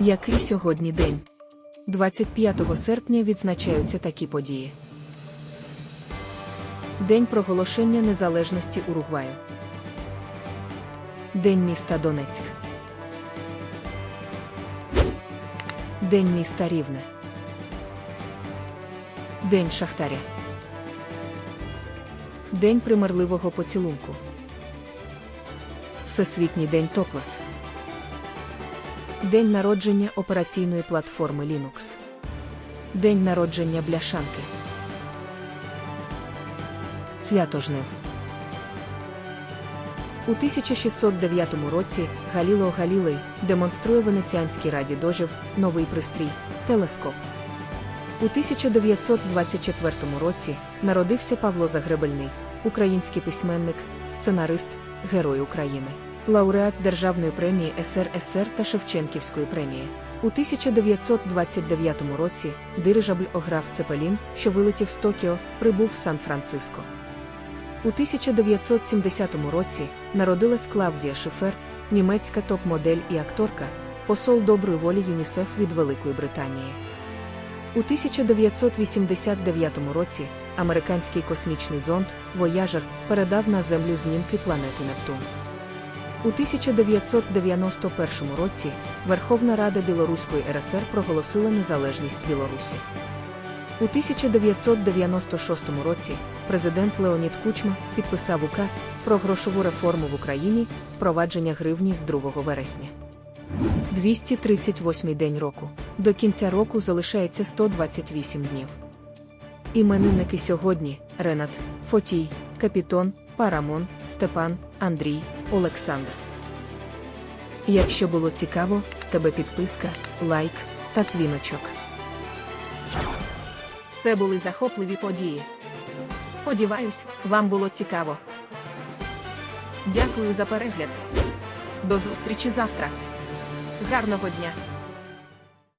Який сьогодні день? 25 серпня відзначаються такі події. День проголошення незалежності Уругваю. День міста Донецьк. День міста Рівне. День Шахтаря. День примирливого поцілунку. Всесвітній день Топлес. День народження операційної платформи Linux. День народження бляшанки. Свято жнив. У 1609 році Галілео Галілей демонструє Венеціанській раді дожив новий пристрій телескоп. У 1924 році народився Павло Загребельний, український письменник, сценарист, Герой України, лауреат Державної премії СРСР та Шевченківської премії. У 1929 році дирижабль ограв Цепелін, що вилетів з Токіо, прибув в Сан-Франциско. У 1970 році народилась Клавдія Шифер, німецька топ-модель і акторка, посол доброї волі ЮНІСЕФ від Великої Британії. У 1989 році американський космічний зонд Вояжер передав на Землю знімки планети Нептун. У 1991 році Верховна Рада Білоруської РСР проголосила незалежність Білорусі. У 1996 році президент Леонід Кучма підписав указ про грошову реформу в Україні, впровадження гривні з 2 вересня. 238 день року. До кінця року залишається 128 днів. Іменинники сьогодні Ренат, Фотій, Капітон, Парамон, Степан, Андрій, Олександр. Якщо було цікаво, з тебе підписка, лайк та дзвіночок. Це були захопливі події. Сподіваюсь, вам було цікаво. Дякую за перегляд. До зустрічі завтра. Гарного дня!